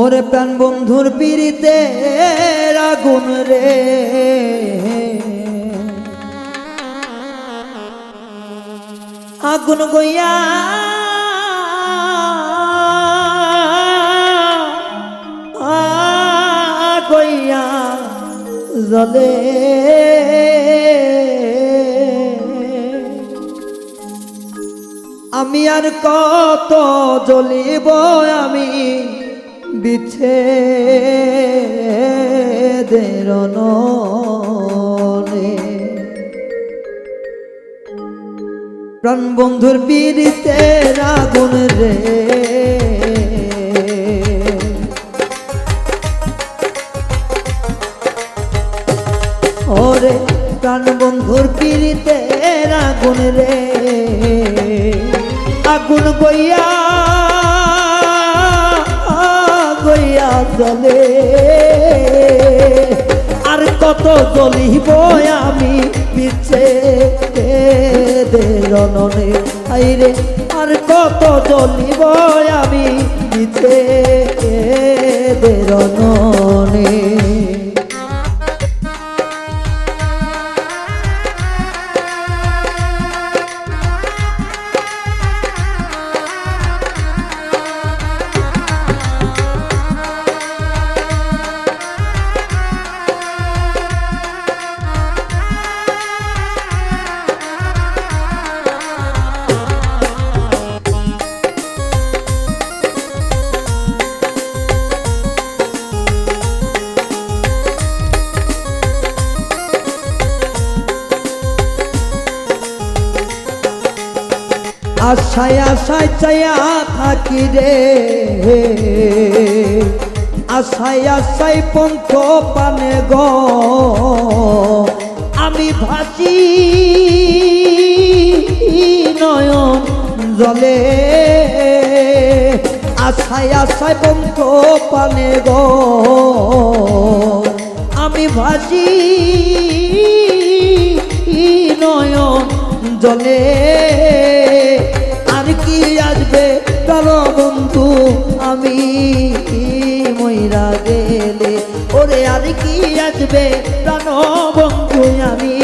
ওরে প্রাণ বন্ধুর পিড়িতে আগুন রে। আগুন গইয়া গইয়া জলে আমি আর কত জ্বলিব আমি বিছে প্রাণ বন্ধুর বীরিতে আগুন রে। ওরে প্রাণ বন্ধুর পিড়িতে আগুন রে। আগুন গইয়া গইয়া জলে আর কত জ্বলিব আমি পিছে রননে আইরে, আর কত জ্বলিব আমি পিছে রননে আশায় আশায় চাইয়া থাকি রে। আশায় আশায় পন্থ পানে গ। আমি ভাসি নয়ন জলে। আশায় আশায় পন্থ পানে গ। আমি ভাসি নয়ন জলে। আসবে প্রাণ বন্ধু, আমি ময়রা গেলে? ওরে, আর কি আসবে প্রাণ বন্ধু, আমি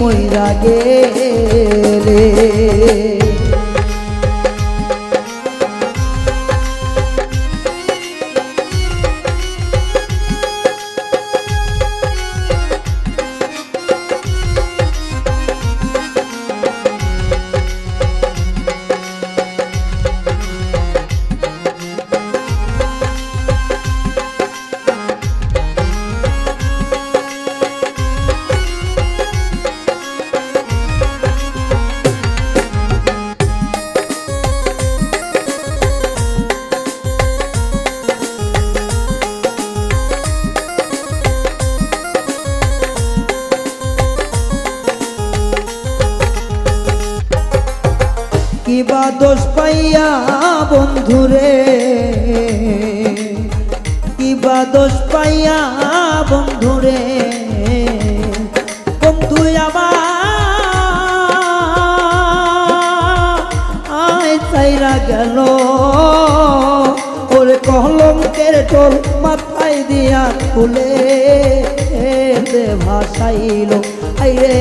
ময়রা গেলে? কিবা দোষ পাইয়া বন্ধুরে? কিবা দোষ পাইয়া বন্ধুরে? বন্ধু আমার আয় চাইরা গেল। ওরে কলঙ্কের টোল মাথায় দিয়া খুলে ভাসাইল। আইরে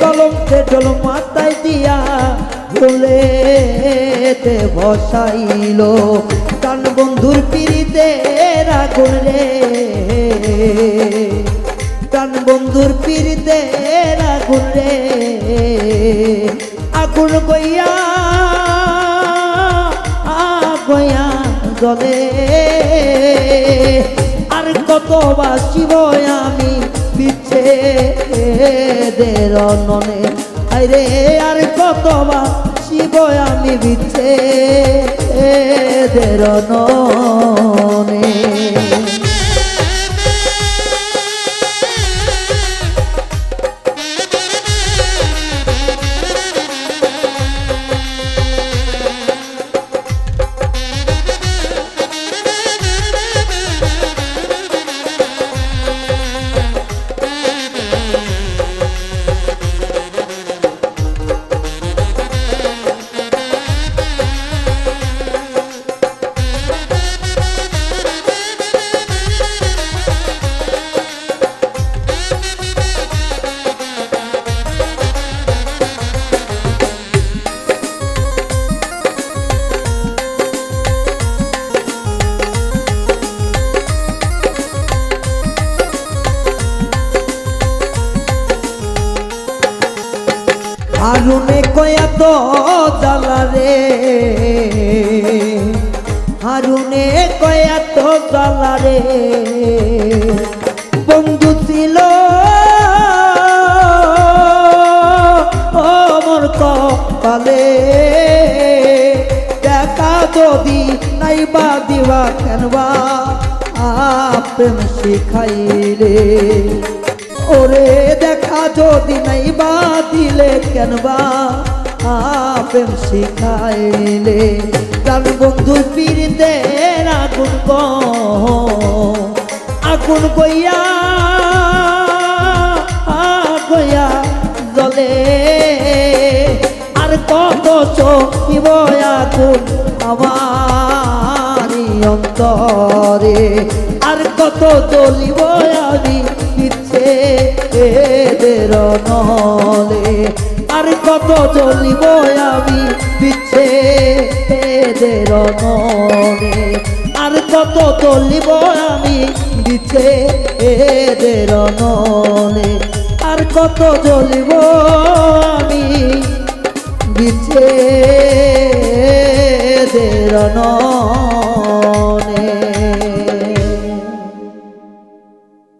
কলঙ্কের টোল মাথায় দিয়া ফুলেতে বসাইল। কান বন্ধুর পিড়িতে রাগুন রে। কান বন্ধুর পিড়িতে রাগুন রে। আগুন গইয়া গইয়া জলে আর কত বাসিব আমি পিছে দের ননে আরে আর কতবা শিবয়ামি আমি পিছে দের হারুনে কয়া তো জ্বালা রে হারুনে কয়া তো জ্বালা রে বন্ধু ছিল। অমর কপালে। দেখা যদি নাই বা দিবা কেনবা? প্রেম শিখাইলে। ওরে দেখা যদি নাই বা দিলে কেনবা প্রেম শিখাইলে প্রাণ বন্ধু পীড়িতে আগুন গ আগুন গইয়া গইয়া জলে আর কত চকিব আগুন আমারি অন্তরে। আর কত জ্বলিব আমি পিছে এদের নলে? আর কত জ্বলিব আমি পিছে এদের নলে? আর কত জ্বলিব আমি পিছে এদের নলে? আর কত জ্বলিব আমি বিছে দের নলে?